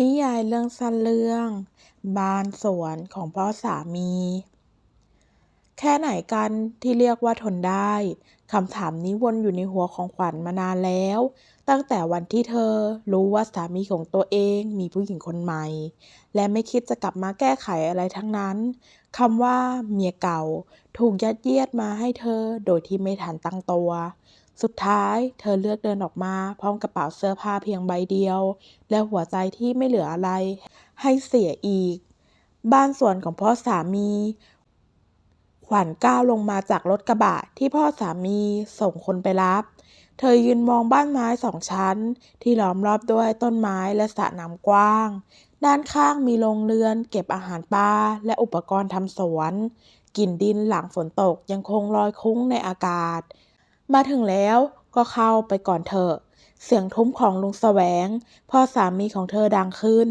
นิยายเรื่องสั้นเรื่องบ้านสวนของพ่อสามี แค่ไหนกันที่เรียกว่าทนได้คำถามนี้วนอยู่ในหัวของขวัญมานานแล้ว ตั้งแต่วันที่เธอรู้ว่าสามีของตัวเองมีผู้หญิงคนใหม่ และไม่คิดจะกลับมาแก้ไขอะไรทั้งนั้นคำว่าเมียเก่า ถูกยัดเยียดมาให้เธอโดยที่ไม่ทันตั้งตัว สุดท้ายเธอเลือกเดินออกมา พร้อมกระเป๋าเสื้อผ้าเพียงใบเดียว และหัวใจที่ไม่เหลืออะไร ให้เสียอีก บ้านสวนของพ่อสามี ขวัญก้าวลงมาจากรถกระบะที่พ่อสามีส่งคนไปรับ เธอยืนมองบ้านไม้สองชั้น ที่ล้อมรอบด้วยต้นไม้และสระน้ำกว้าง ด้านข้างมีโรงเรือน เก็บอาหารปลาและอุปกรณ์ทำสวนกลิ่นดินหลังฝนตกยังคงลอยคุ้งในอากาศ มาถึงแล้วก็เข้าไปก่อนเถอะ เสียงทุ้มของลุงแสวง พ่อสามีของเธอดังขึ้น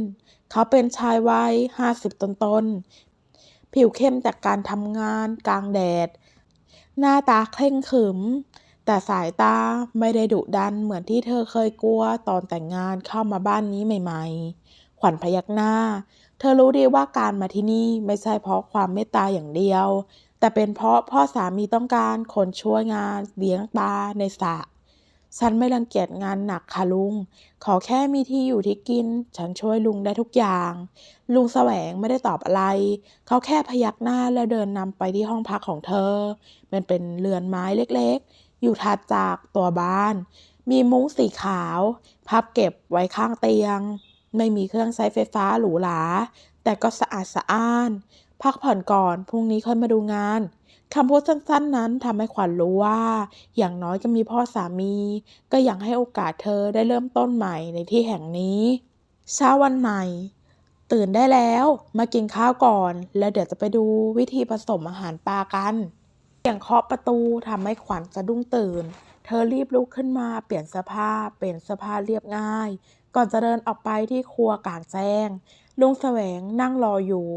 เขาเป็นชายวัยห้าสิบต้นๆ ผิวเข้มจากการทำงานกลางแดด หน้าตาเคร่งขรึม แต่สายตาไม่ได้ดุดันเหมือนที่เธอเคยกลัวตอนแต่งงานเข้ามาบ้านนี้ใหม่ ๆ ขวัญพยักหน้า เธอรู้ดีว่าการมาที่นี่ไม่ใช่เพราะความเมตตาอย่างเดียว แต่เป็นเพราะพ่อสามีต้องการคนช่วยงานเลี้ยงปลาในสระฉันไม่รังเกียจงานหนักค่ะลุง ขอแค่มีที่อยู่ที่กิน ฉันช่วยลุงได้ทุกอย่าง ลุงแสวงไม่ได้ตอบอะไร เขาแค่พยักหน้าแล้วเดินนำไปที่ห้องพักของเธอ มันเป็นเรือนไม้เล็กๆ อยู่ถัดจากตัวบ้าน มีมุ้งสีขาว พับเก็บไว้ข้างเตียง ไม่มีเครื่องใช้ไฟฟ้าหรูหรา แต่ก็สะอาดสะอ้าน พักผ่อนก่อน พรุ่งนี้ค่อยมาดูงานคำพูดสั้นๆ นั้นทำให้ขวัญรู้ว่า อย่างน้อยก็มีพ่อสามี ก็ยังให้โอกาสเธอได้เริ่มต้นใหม่ในที่แห่งนี้ เช้าวันใหม่ ตื่นได้แล้วมากินข้าวก่อน แล้วเดี๋ยวจะไปดูวิธีผสมอาหารปลากันเสียงเคาะประตูทำให้ขวัญสะดุ้งตื่น เธอรีบลุกขึ้นมาเปลี่ยนเสื้อผ้าเป็นเสื้อผ้าเรียบง่าย ก่อนจะเดินออกไปที่ครัวกลางแจ้งลุงแสวงนั่งรออยู่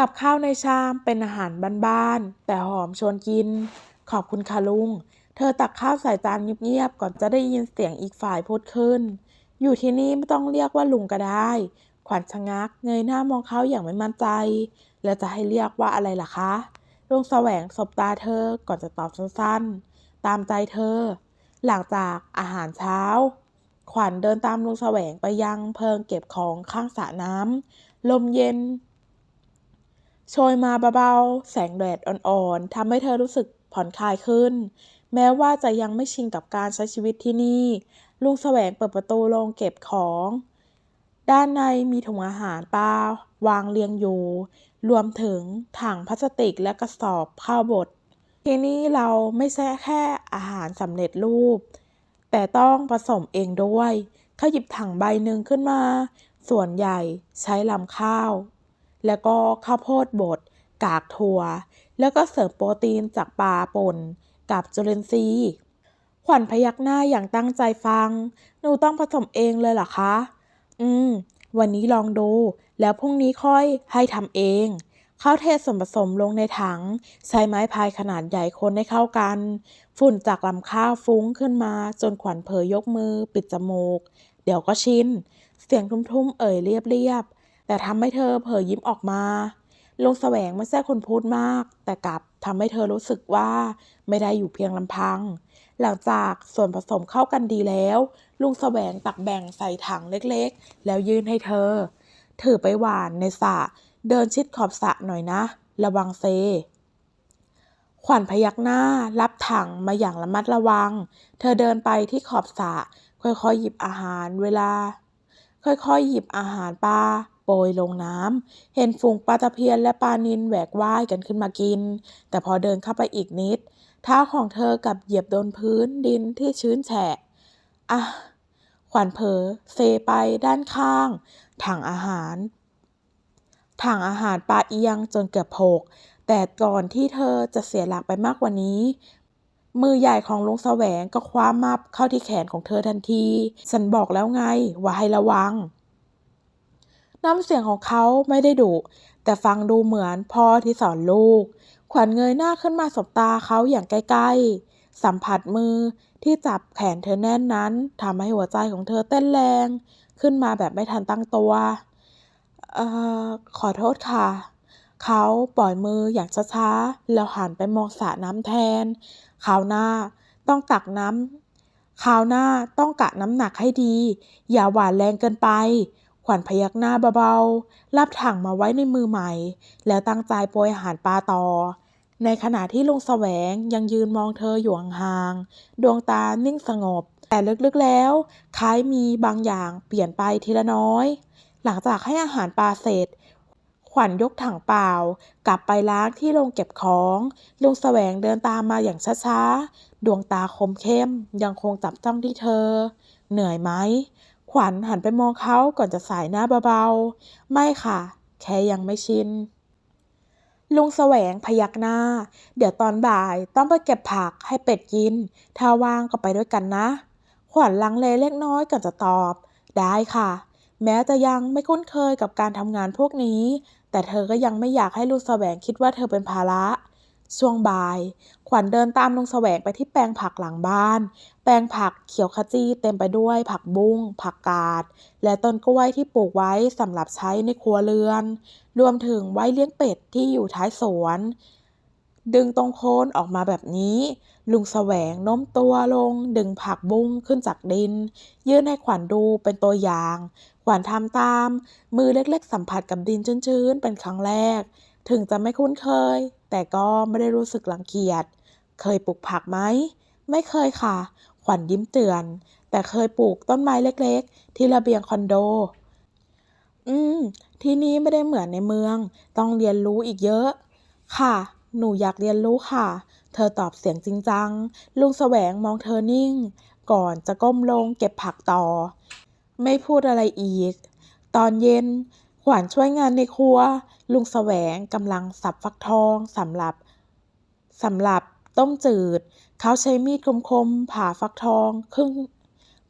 กับข้าวในชามเป็นอาหารบ้านๆแต่หอมชวนกิน ขอบคุณค่ะลุง เธอตักข้าวใส่จานเงียบๆก่อนจะได้ยินเสียงอีกฝ่ายพูดขึ้น อยู่ที่นี่ไม่ต้องเรียกว่าลุงก็ได้ ขวัญชะงัก เงยหน้ามองเขาอย่างไม่มั่นใจ แล้วจะให้เรียกว่าอะไรล่ะคะลุงแสวงสบตาเธอก่อนจะตอบสั้นๆ ตามใจเธอ หลังจากอาหารเช้า ขวัญเดินตามลุงแสวงไปยังเพิงเก็บของข้างสระน้ำลมเย็น โชยมาเบาๆ แสงแดดอ่อนๆทำให้เธอรู้สึกผ่อนคลายขึ้น แม้ว่าจะยังไม่ชินกับการใช้ชีวิตที่นี่ ลุงแสวงเปิดประตูโรงเก็บของ ด้านในมีถุงอาหารปลาวางเรียงอยู่ รวมถึงถังพลาสติกและกระสอบข้าวบด ที่นี่เราไม่ใช่แค่อาหารสำเร็จรูป แต่ต้องผสมเองด้วย เขาหยิบถังใบหนึ่งขึ้นมา ส่วนใหญ่ใช้ลำข้าว แล้วก็ข้าวโพดบด กากถั่ว แล้วก็เสริมโปรตีนจากปลาป่น กับจุลินทรีย์ ขวัญพยักหน้าอย่างตั้งใจฟัง หนูต้องผสมเองเลยเหรอคะ อืม วันนี้ลองดู แล้วพรุ่งนี้ค่อยให้ทำเองเขาวเทส่วนผสมลงในถัง ใช้ไม้พายขนาดใหญ่คนให้เข้ากัน ฝุ่นจากลำข้าวฟุ้งขึ้นมา จนขวัญเผยยกมือ ปิดจมูก เดี๋ยวก็ชิน เสียงทุ้มๆ เอ่ยเรียบๆ แต่ทำให้เธอเผยยิ้มออกมาลุงแสวงไม่ใช่คนพูดมาก แต่กลับทำให้เธอรู้สึกว่าไม่ได้อยู่เพียงลำพัง หลังจากส่วนผสมเข้ากันดีแล้ว ลุงแสวงตักแบ่งใส่ถังเล็กๆ แล้วยื่นให้เธอ ถือไปหวานในสระเดินชิดขอบสระหน่อยนะ ระวังเซ ขวัญพยักหน้า รับถังมาอย่างระมัดระวัง เธอเดินไปที่ขอบสระค่อยๆหยิบอาหารเวลา ค่อยๆหยิบอาหารปลา ปรยลงน้ำ เห็นฝูงปลาตะเพียนและปลานิลแหวกว่ายกันขึ้นมากิน แต่พอเดินเข้าไปอีกนิด เท้าของเธอกับเหยียบโดนพื้นดินที่ชื้นแฉะ อะ ขวัญเผลอเซไปด้านข้าง ถังอาหาร ถังอาหารปลาเอียงจนเกือบโผก แต่ก่อนที่เธอจะเสียหลักไปมากกว่านี้มือใหญ่ของลุงแสวงก็คว้ามับเข้าที่แขนของเธอทันที ฉันบอกแล้วไงว่าให้ระวัง น้ำเสียงของเขาไม่ได้ดุแต่ฟังดูเหมือนพ่อที่สอนลูก ขวัญเงยหน้าขึ้นมาสบตาเขาอย่างใกล้ๆ สัมผัสมือที่จับแขนเธอแน่นนั้นทำให้หัวใจของเธอเต้นแรง ขึ้นมาแบบไม่ทันตั้งตัวเอ่อขอโทษค่ะ เขาปล่อยมืออย่างช้าๆแล้วหันไปมองสระน้ำแทนคราวหน้าต้องตักน้ำคราวหน้าต้องกะน้ำหนักให้ดี อย่าหวานแรงเกินไป ขวัญพยักหน้าเบาๆรับถังมาไว้ในมือใหม่ แล้วตั้งใจโปรยอาหารปลาต่อ ในขณะที่ลุงแสวงยังยืนมองเธออยู่ห่างๆดวงตานิ่งสงบ แต่ลึกๆแล้ว คล้ายมีบางอย่างเปลี่ยนไปทีละน้อย หลังจากให้อาหารปลาเสร็จ ขวัญยกถังเปล่า กลับไปล้างที่โรงเก็บของลุงแสวงเดินตามมาอย่างช้าๆดวงตาคมเข้มยังคงจับจ้องที่เธอ เหนื่อยไหม ขวัญหันไปมองเขาก่อนจะสายหน้าเบาๆ ไม่ค่ะ แค่ยังไม่ชิน ลุงแสวงพยักหน้า เดี๋ยวตอนบ่ายต้องไปเก็บผักให้เป็ดกิน ถ้าว่างก็ไปด้วยกันนะ ขวัญลังเลเล็กน้อยก่อนจะตอบ ได้ค่ะ แม้จะยังไม่คุ้นเคยกับการทำงานพวกนี้ แต่เธอก็ยังไม่อยากให้ลุงแสวงคิดว่าเธอเป็นภาระช่วงบ่าย ขวัญเดินตามลุงแสวงไปที่แปลงผักหลังบ้าน แปลงผักเขียวขจีเต็มไปด้วยผักบุ้ง ผักกาด และต้นกล้วยที่ปลูกไว้สำหรับใช้ในครัวเรือน รวมถึงไว้เลี้ยงเป็ดที่อยู่ท้ายสวน ดึงตรงโคนออกมาแบบนี้ ลุงแสวงโน้มตัวลง ดึงผักบุ้งขึ้นจากดิน ยื่นให้ขวัญดูเป็นตัวอย่าง ขวัญทำตาม มือเล็กๆ สัมผัสกับดินชื้นๆ เป็นครั้งแรก ถึงจะไม่คุ้นเคยแต่ก็ไม่ได้รู้สึกรังเกียจ เคยปลูกผักไหม ไม่เคยค่ะ ขวัญยิ้มเตือน แต่เคยปลูกต้นไม้เล็กๆ ที่ระเบียงคอนโด อืม ที่นี่ไม่ได้เหมือนในเมือง ต้องเรียนรู้อีกเยอะ ค่ะ หนูอยากเรียนรู้ค่ะ เธอตอบเสียงจริงจัง ลุงแสวงมองเธอนิ่ง ก่อนจะก้มลงเก็บผักต่อ ไม่พูดอะไรอีก ตอนเย็น ขวัญช่วยงานในครัว ลุงแสวงกำลังสับฟักทองสำหรับสำหรับ ต้มจืด เขาใช้มีดคมๆ ผ่าฟักทอง ครึ่ง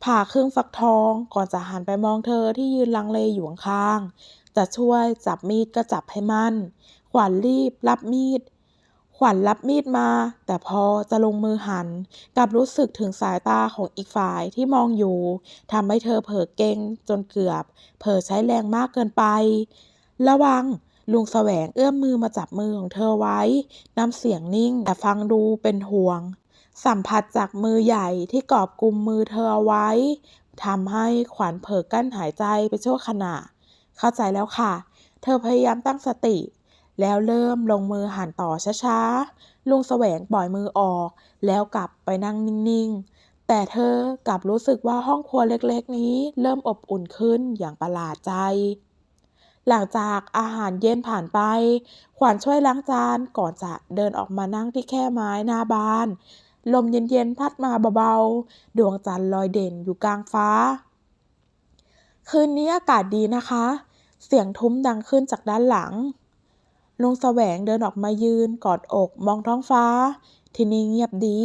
ผ่าครึ่งฟักทอง ก่อนจะหันไปมองเธอที่ยืนลังเลอยู่ข้างๆจะช่วยจับมีดก็จับให้มั่น ขวัญรีบรับมีด ขวัญรับมีดมา แต่พอจะลงมือหันกลับรู้สึกถึงสายตาของอีกฝ่ายที่มองอยู่ทำให้เธอเผลอเกรงจนเกือบ เผลอใช้แรงมากเกินไป ระวัง ลุงแสวงเอื้อมมือมาจับมือของเธอไว้ น้ำเสียงนิ่งแต่ฟังดูเป็นห่วง สัมผัสจากมือใหญ่ที่กอบกุมมือเธอเอาไว้ทำให้ขวัญเผลอกั้นหายใจไปชั่วขณะ เข้าใจแล้วค่ะ เธอพยายามตั้งสติ แล้วเริ่มลงมือหันต่อช้าๆ ลุงแสวงปล่อยมือออก แล้วกลับไปนั่งนิ่งๆ แต่เธอกลับรู้สึกว่าห้องครัวเล็กๆ นี้ เริ่มอบอุ่นขึ้นอย่างประหลาดใจ หลังจากอาหารเย็นผ่านไป ขวัญช่วยล้างจานก่อนจะเดินออกมานั่งที่แค่ไม้หน้าบ้าน ลมเย็นๆพัดมาเบาๆ ดวงจันทร์ลอยเด่นอยู่กลางฟ้า คืนนี้อากาศดีนะคะ เสียงทุ้มดังขึ้นจากด้านหลัง ลุงแสวงเดินออกมายืนกอดอกมองท้องฟ้า ที่นี่เงียบดี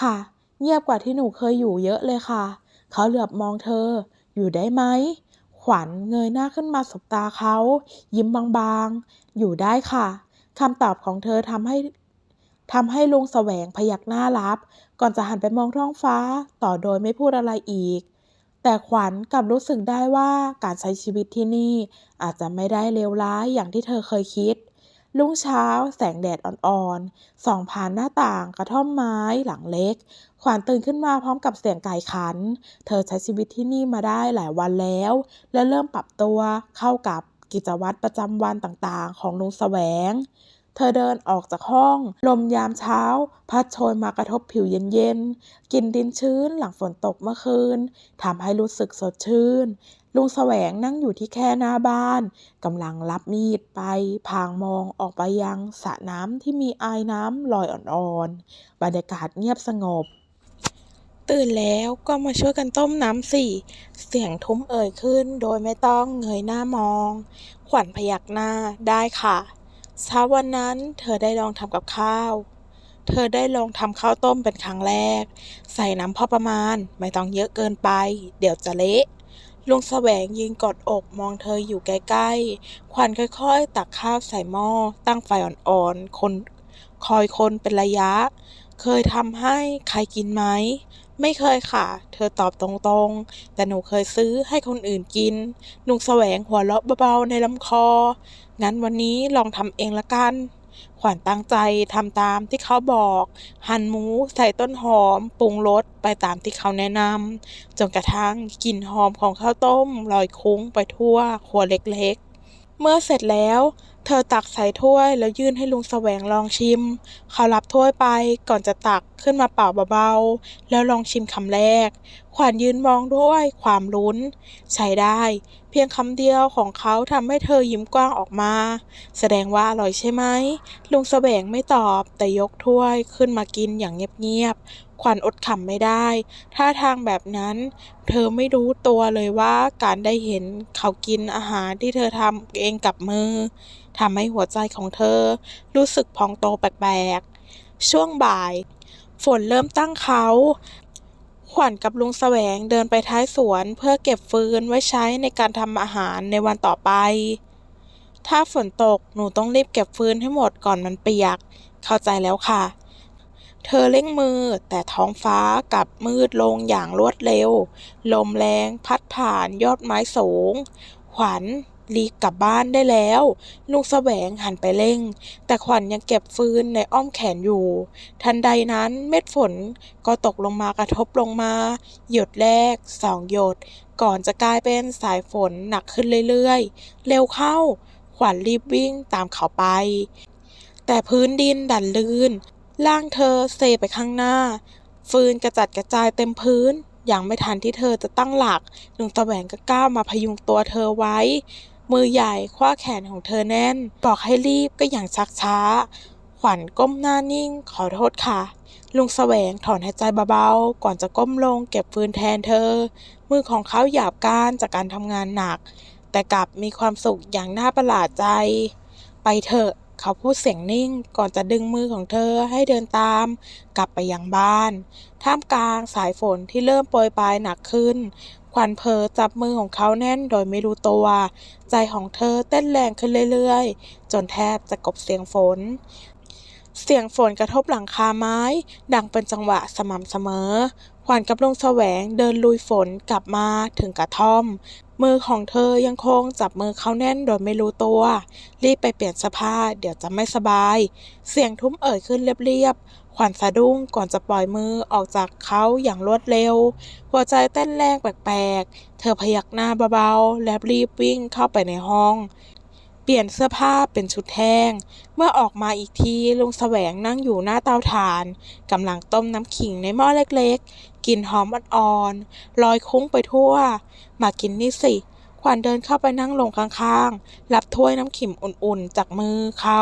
ค่ะ เงียบกว่าที่หนูเคยอยู่เยอะเลยค่ะ เขาเหลือบมองเธอ อยู่ได้ไหม ขวัญเงยหน้าขึ้นมาสบตาเขา ยิ้มบางๆ อยู่ได้ค่ะคำตอบของเธอทำให้ทำให้ลุงแสวงพยักหน้ารับ ก่อนจะหันไปมองท้องฟ้า ต่อโดยไม่พูดอะไรอีก แต่ขวัญกลับรู้สึกได้ว่าการใช้ชีวิตที่นี่อาจจะไม่ได้เลวร้ายอย่างที่เธอเคยคิด รุ่งเช้า แสงแดดอ่อนๆส่องผ่านหน้าต่างกระท่อมไม้หลังเล็ก ขวัญตื่นขึ้นมาพร้อมกับเสียงไก่ขัน เธอใช้ชีวิตที่นี่มาได้หลายวันแล้ว และเริ่มปรับตัวเข้ากับกิจวัตรประจำวันต่างๆ ของลุงแสวง เธอเดินออกจากห้อง ลมยามเช้า พัดโชยมากระทบผิวเย็นๆกลิ่นดินชื้นหลังฝนตกเมื่อคืนทำให้รู้สึกสดชื่น ลุงแสวงนั่งอยู่ที่แค่หน้าบ้านกำลังรับมีดไป พางมองออกไปยังสระน้ำที่มีไอายน้ำลอยอ่อนๆ บรรยากาศเงียบสงบ ตื่นแล้วก็มาช่วยกันต้มน้ำสิเสียงทุ้มเอ่ยขึ้นโดยไม่ต้องเงยหน้ามอง ขวัญพยักหน้าได้ค่ะเช้าวันนั้นเธอได้ลองทำกับข้าวเธอได้ลองทำข้าวต้มเป็นครั้งแรก ใส่น้ำพอประมาณ ไม่ต้องเยอะเกินไป เดี๋ยวจะเละ ลุงแสวงยืนกอดอกมองเธออยู่ใกล้ๆ ขวัญค่อยๆ ตักข้าวใส่หม้อ ตั้งไฟอ่อนๆ คนคอยคนเป็นระยะ เคยทำให้ใครกินไหม ไม่เคยค่ะ เธอตอบตรงๆ แต่หนูเคยซื้อให้คนอื่นกิน ลุงแสวงหัวเราะเบาๆในลำคอ งั้นวันนี้ลองทำเองละกัน ขวัญตั้งใจทำตามที่เขาบอก หั่นหมูใส่ต้นหอม ปรุงรสไปตามที่เขาแนะนำจนกระทั่งกลิ่นหอมของข้าวต้มลอยคุ้งไปทั่วครัวเล็กๆ เมื่อเสร็จแล้ว เธอตักใส่ถ้วยแล้วยื่นให้ลุงแสวงลองชิม เขารับถ้วยไปก่อนจะตักขึ้นมาเป่าเบาๆ แล้วลองชิมคำแรก ขวัญยืนมองด้วยความลุ้น ใช้ได้ เพียงคำเดียวของเขาทำให้เธอยิ้มกว้างออกมา แสดงว่าอร่อยใช่ไหม ลุงแสวงไม่ตอบแต่ยกถ้วยขึ้นมากินอย่างเงียบๆ ขวัญอดขำไม่ได้ ท่าทางแบบนั้น เธอไม่รู้ตัวเลยว่าการได้เห็นเขากินอาหารที่เธอทำเองกับมือทำให้หัวใจของเธอ รู้สึกพองโตแปลกๆ ช่วงบ่าย ฝนเริ่มตั้งเขาขวัญกับลุงแสวงเดินไปท้ายสวนเพื่อเก็บฟืนไว้ใช้ในการทำอาหารในวันต่อไป ถ้าฝนตกหนูต้องรีบเก็บฟืนให้หมดก่อนมันเปียก เข้าใจแล้วค่ะ เธอเร่งมือแต่ท้องฟ้ากลับมืดลงอย่างรวดเร็ว ลมแรงพัดผ่านยอดไม้สูง ขวัญรีบกลับบ้านได้แล้ว ลุงแสวงหันไปเร่ง แต่ขวัญยังเก็บฟืนในอ้อมแขนอยู่ ทันใดนั้นเม็ดฝนก็ตกลงมากระทบลงมา หยดแรกสองหยด ก่อนจะกลายเป็นสายฝนหนักขึ้นเรื่อยๆ เร็วเข้า ขวัญรีบวิ่งตามเขาไป แต่พื้นดินดันลื่น ร่างเธอเซไปข้างหน้า ฟืนกระจัดกระจายเต็มพื้น อย่างไม่ทันที่เธอจะตั้งหลักลุงแสวงก็ก้าวมาพยุงตัวเธอไว้ มือใหญ่คว้าแขนของเธอแน่น บอกให้รีบก็อย่างชักช้า ขวัญก้มหน้านิ่ง ขอโทษค่ะ ลุงแสวงถอนหายใจเบาๆ ก่อนจะก้มลงเก็บฟืนแทนเธอ มือของเขาหยาบก้านจากการทำงานหนัก แต่กลับมีความสุขอย่างน่าประหลาดใจ ไปเถอะ เขาพูดเสียงนิ่งก่อนจะดึงมือของเธอให้เดินตาม กลับไปยังบ้าน ท่ามกลางสายฝนที่เริ่มโปรยปลายหนักขึ้น ขวัญเผลอจับมือของเขาแน่นโดยไม่รู้ตัว ใจของเธอเต้นแรงขึ้นเรื่อยๆ จนแทบจะกบเสียงฝนเสียงฝนกระทบหลังคาไม้ ดังเป็นจังหวะสม่ำเสมอ ขวัญกับลุงแสวงเดินลุยฝนกลับมาถึงกระท่อม มือของเธอยังคงจับมือเขาแน่นโดยไม่รู้ตัว รีบไปเปลี่ยนเสื้อผ้าเดี๋ยวจะไม่สบาย เสียงทุ้มเอ่ยขึ้นเรียบๆ ขวัญสะดุ้งก่อนจะปล่อยมือออกจากเขาอย่างรวดเร็ว หัวใจเต้นแรงแปลกๆ เธอพยักหน้าเบาๆ และรีบวิ่งเข้าไปในห้อง เปลี่ยนเสื้อผ้าเป็นชุดแห้ง เมื่อออกมาอีกทีลุงแสวงนั่งอยู่หน้าเตาถ่านกำลังต้มน้ำขิงในหม้อเล็กๆกลิ่นหอมอ่อนๆลอยคุ้งไปทั่ว มากินนี่สิ ขวัญเดินเข้าไปนั่งลงข้างๆ รับถ้วยน้ำขิมอุ่นๆ จากมือเขา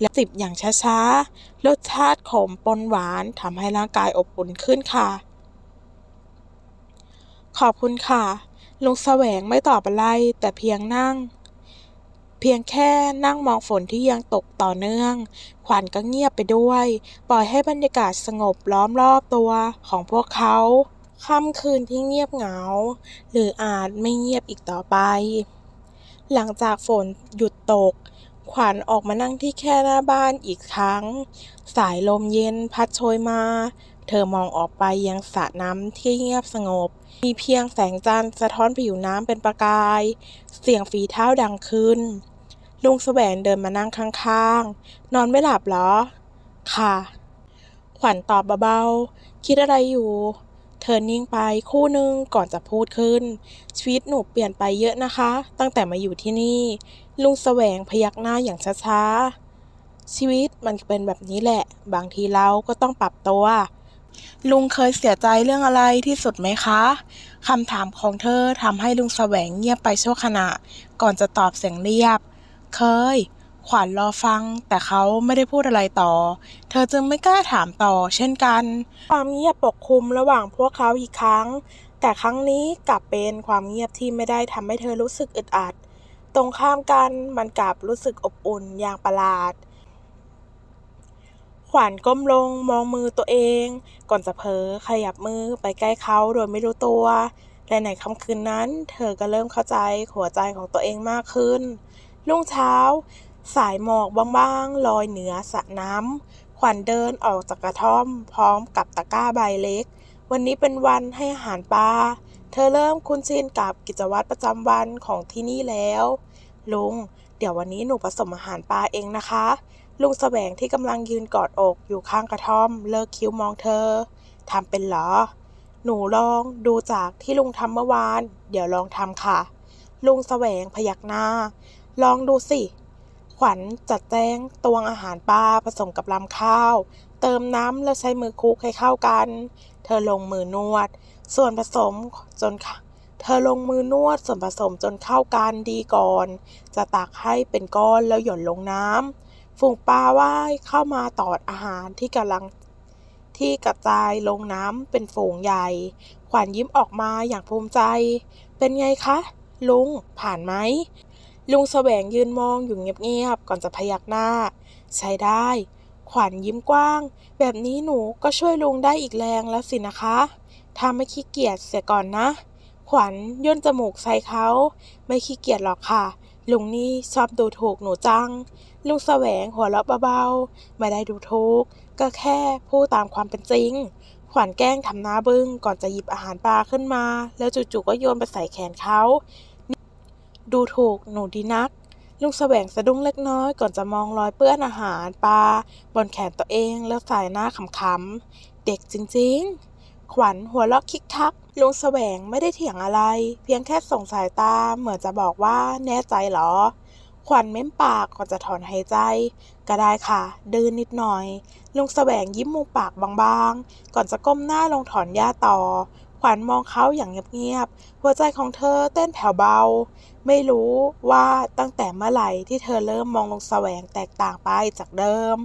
และจิบอย่างช้าๆ รสชาติขมปนหวานทำให้ร่างกายอบอุ่นขึ้นค่ะ ขอบคุณค่ะลุงแสวงไม่ตอบอะไรแต่เพียงนั่ง พียงแค่นั่งมองฝนที่ยังตกต่อเนื่อง ขวัญก็เงียบไปด้วย ปล่อยให้บรรยากาศสงบล้อมรอบตัวของพวกเขา ค่ำคืนที่เงียบเหงา หรืออาจไม่เงียบอีกต่อไป หลังจากฝนหยุดตก ขวัญออกมานั่งที่แค่หน้าบ้านอีกครั้ง สายลมเย็นพัดโชยมา เธอมองออกไปยังสระน้ำที่เงียบสงบ มีเพียงแสงจันทร์สะท้อนผิวน้ำเป็นประกาย เสียงฝีเท้าดังขึ้น ลุงแสวงเดินมานั่งข้างๆ นอนไม่หลับเหรอ ค่ะ ขวัญตอบเบาๆ คิดอะไรอยู่ เธอนิ่งไปคู่นึงก่อนจะพูดขึ้น ชีวิตหนูเปลี่ยนไปเยอะนะคะ ตั้งแต่มาอยู่ที่นี่ ลุงแสวงพยักหน้าอย่างช้าๆ ชีวิตมันเป็นแบบนี้แหละ บางทีเราก็ต้องปรับตัว ลุงเคยเสียใจเรื่องอะไรที่สุดไหมคะคำถามของเธอทำให้ลุงแสวงเงียบไปชั่วขณะ ก่อนจะตอบเสียงเรียบ เคย ขวัญรอฟัง แต่เขาไม่ได้พูดอะไรต่อ เธอจึงไม่กล้าถามต่อ เช่นกัน ความเงียบปกคลุมระหว่างพวกเขาอีกครั้ง แต่ครั้งนี้กลับเป็นความเงียบที่ไม่ได้ทำให้เธอรู้สึกอึดอัด ตรงข้ามกันมันกลับรู้สึกอบอุ่นอย่างประหลาดขวัญก้มลงมองมือตัวเอง ก่อนจะเผลอขยับมือไปใกล้เขาโดยไม่รู้ตัว และในค่ำคืนนั้น เธอก็เริ่มเข้าใจหัวใจของตัวเองมากขึ้น รุ่งเช้า สายหมอกบางๆลอยเหนือสระน้ำขวัญเดินออกจากกระท่อม พร้อมกับตะกร้าใบเล็ก วันนี้เป็นวันให้อาหารปลาเธอเริ่มคุ้นชินกับกิจวัตรประจำวันของที่นี่แล้ว ลุง เดี๋ยววันนี้หนูผสมอาหารปลาเองนะคะ ลุงแสวงที่กำลังยืนกอดอกอยู่ข้างกระท่อม เลิกคิ้วมองเธอทำเป็นหรอ หนูลองดูจากที่ลุงทำเมื่อวาน เดี๋ยวลองทำค่ะ ลุงแสวงพยักหน้า ลองดูสิ ขวัญจัดแจงตวงอาหารปลาผสมกับลำข้าว เติมน้ำแล้วใช้มือคลุกให้เข้ากัน เธอลงมือนวด ส่วนผสมจนเธอลงมือนวดส่วนผสมจนเข้ากันดีก่อน จะตักให้เป็นก้อนแล้วหย่อนลงน้ำฝูงปลาว่ายเข้ามาตอดอาหารที่กำลังที่กระจายลงน้ำเป็นฝูงใหญ่ ขวัญยิ้มออกมาอย่างภูมิใจ เป็นไงคะ ลุงผ่านไหม ลุงแสวงยืนมองอยู่เงียบๆก่อนจะพยักหน้า ใช้ได้ ขวัญยิ้มกว้าง แบบนี้หนูก็ช่วยลุงได้อีกแรงแล้วสินะคะถ้าไม่ขี้เกียจเสียก่อนนะ ขวัญย่นจมูกใส่เขา ไม่ขี้เกียจหรอกค่ะ ลุงนี่ชอบดูถูกหนูจัง ลุงแสวงหัวเราะเบาๆ ไม่ได้ดูถูก ก็แค่พูดตามความเป็นจริง ขวัญแกล้งทำหน้าบึ้งก่อนจะหยิบอาหารปลาขึ้นมา แล้วจู่ๆก็โยนไปใส่แขนเขา ดูถูกหนูดีนัก ลุงแสวงสะดุ้งเล็กน้อยก่อนจะมองรอยเปื้อนอาหารปลาบนแขนตัวเองแล้วสายหน้าขำๆ เด็กจริงๆ ขวัญหัวเราะคิกคัก ลุงแสวงไม่ได้เถียงอะไร เพียงแค่ส่งสายตาเหมือนจะบอกว่าแน่ใจเหรอ ขวัญเม้มปากก่อนจะถอนหายใจ ก็ได้ค่ะ ดื้นนิดหน่อย ลุงแสวงยิ้มมุมปากบางๆ ก่อนจะก้มหน้าลงถอนหญ้าต่อ ขวัญมองเขาอย่างเงียบๆ หัวใจของเธอเต้นแผ่วเบา ไม่รู้ว่าตั้งแต่เมื่อไหร่ที่เธอเริ่มมองลงแสวงแตกต่างไปจากเดิม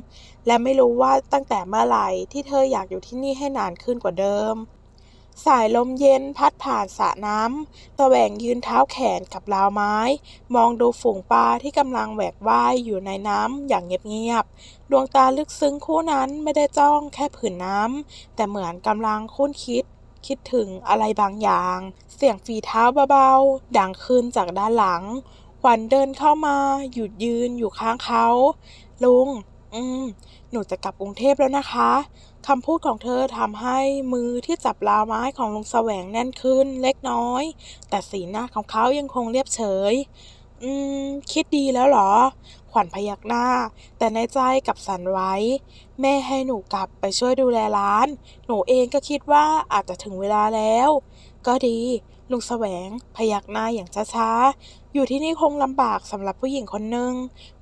และไม่รู้ว่าตั้งแต่เมื่อไหร่ที่เธออยากอยู่ที่นี่ให้นานขึ้นกว่าเดิม สายลมเย็นพัดผ่านสระน้ำแสวงยืนเท้าแขนกับราวไม้ มองดูฝูงปลาที่กำลังแหวกว่ายอยู่ในน้ำอย่างเงียบๆ ดวงตาลึกซึ้งคู่นั้นไม่ได้จ้องแค่ผืนน้ำแต่เหมือนกำลังคุ้นคิด คิดถึงอะไรบางอย่าง เสียงฝีเท้าเบาๆ ดังขึ้นจากด้านหลัง ขวัญเดินเข้ามาหยุดยืนอยู่ข้างเขา ลุง อืม หนูจะกลับกรุงเทพแล้วนะคะคำพูดของเธอทำให้มือที่จับราวไม้ของลุงแสวงแน่นขึ้นเล็กน้อย แต่สีหน้าของเขายังคงเรียบเฉย อืม คิดดีแล้วเหรอ ขวัญพยักหน้า แต่ในใจกับสันไว้ แม่ให้หนูกลับไปช่วยดูแลร้าน หนูเองก็คิดว่าอาจจะถึงเวลาแล้ว ก็ดี ลุงแสวง พยักหน้าอย่างช้าๆ อยู่ที่นี่คงลำบากสำหรับผู้หญิงคนหนึ่ง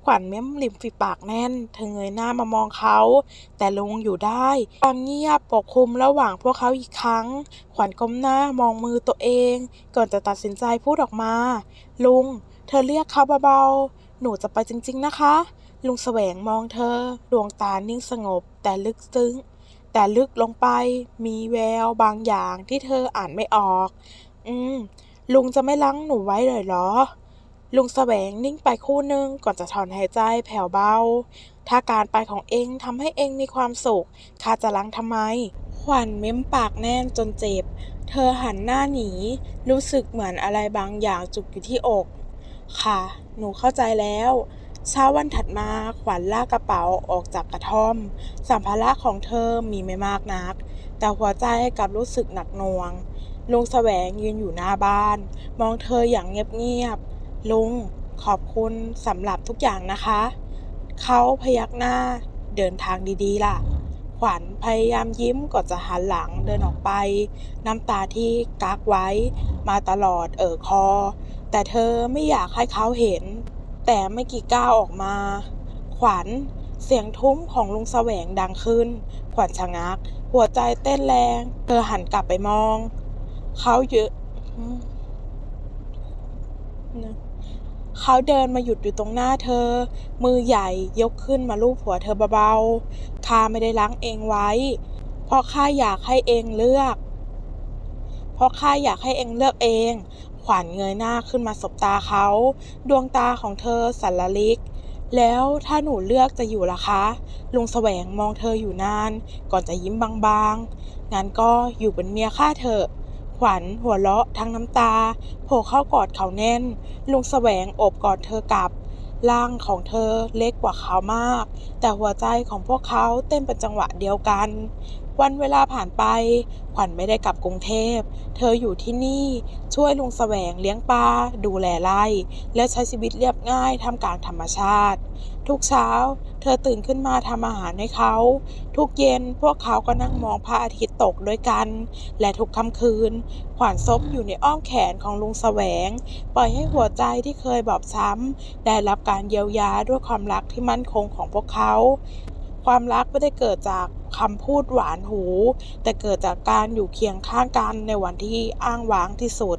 ขวัญเม้มริมฝีปากแน่น เธอเงยหน้ามามองเขา แต่ลุงอยู่ได้ความเงียบปกคลุมระหว่างพวกเขาอีกครั้ง ขวัญก้มหน้ามองมือตัวเอง ก่อนจะตัดสินใจพูดออกมา ลุง เธอเรียกเขาเบาๆ หนูจะไปจริง ๆ นะคะ ลุงแสวงมองเธอ ดวงตานิ่งสงบ แต่ลึกซึ้ง แต่ลึกลงไปมีแววบางอย่างที่เธออ่านไม่ออก อืม ลุงจะไม่ลังหนูไว้เลยเหรอ ลุงแสวงนิ่งไปคู่หนึ่งก่อนจะถอนหายใจแผ่วเบา ถ้าการไปของเองทำให้เองมีความสุขข้าจะลังทำไม ขวัญเม้มปากแน่นจนเจ็บ เธอหันหน้าหนี รู้สึกเหมือนอะไรบางอย่างจุกอยู่ที่อก ค่ะ หนูเข้าใจแล้ว เช้าวันถัดมาขวัญลากกระเป๋าออกจากกระท่อม สัมภาระของเธอมีไม่มากนัก แต่หัวใจกลับรู้สึกหนักหน่วง ลุงแสวงยืนอยู่หน้าบ้าน มองเธออย่างเงียบๆลุงขอบคุณสำหรับทุกอย่างนะคะ เขาพยักหน้าเดินทางดีๆล่ะ ขวัญพยายามยิ้มก่อนจะหันหลังเดินออกไป น้ำตาที่กักไว้ มาตลอดเอ่อคอ แต่เธอไม่อยากให้เขาเห็น แต่ไม่กี่ก้าวออกมา ขวัญ เสียงทุ้มของลุงแสวงดังขึ้น ขวัญชะงัก หัวใจเต้นแรง เธอหันกลับไปมอง เขาเยอะเขาเดินมาหยุดอยู่ตรงหน้าเธอ มือใหญ่ยกขึ้นมาลูบหัวเธอเบาๆข้าไม่ได้ล้างเองไว้ เพราะข้าอยากให้เองเลือก เพราะข้าอยากให้เองเลือกเอง ขวัญเงยหน้าขึ้นมาสบตาเขา ดวงตาของเธอสันละลิก แล้วถ้าหนูเลือกจะอยู่ล่ะคะ ลุงแสวงมองเธออยู่นาน ก่อนจะยิ้มบางๆ งั้นก็อยู่เป็นเมียข้าเถอะ ขวัญหัวเราะทั้งน้ำตา โผล่เข้ากอดเขาแน่น ลุงแสวงโอบกอดเธอกลับ ร่างของเธอเล็กกว่าเขามาก แต่หัวใจของพวกเขาเต้นเป็นจังหวะเดียวกัน วันเวลาผ่านไป ขวัญไม่ได้กลับกรุงเทพ เธออยู่ที่นี่ช่วยลุงแสวงเลี้ยงปลาดูแลไร่ และใช้ชีวิตเรียบง่ายท่ามกลางธรรมชาติ ทุกเช้า เธอตื่นขึ้นมาทำอาหารให้เขา ทุกเย็นพวกเขาก็นั่งมองพระอาทิตย์ตกด้วยกัน และทุกค่ำคืน ขวัญซบอยู่ในอ้อมแขนของลุงแสวง ปล่อยให้หัวใจที่เคยบอบช้ำได้รับการเยียวยาด้วยความรักที่มั่นคงของพวกเขา ความรักไม่ได้เกิดจากคำพูดหวานหู แต่เกิดจากการอยู่เคียงข้างกันในวันที่อ้างว้างที่สุด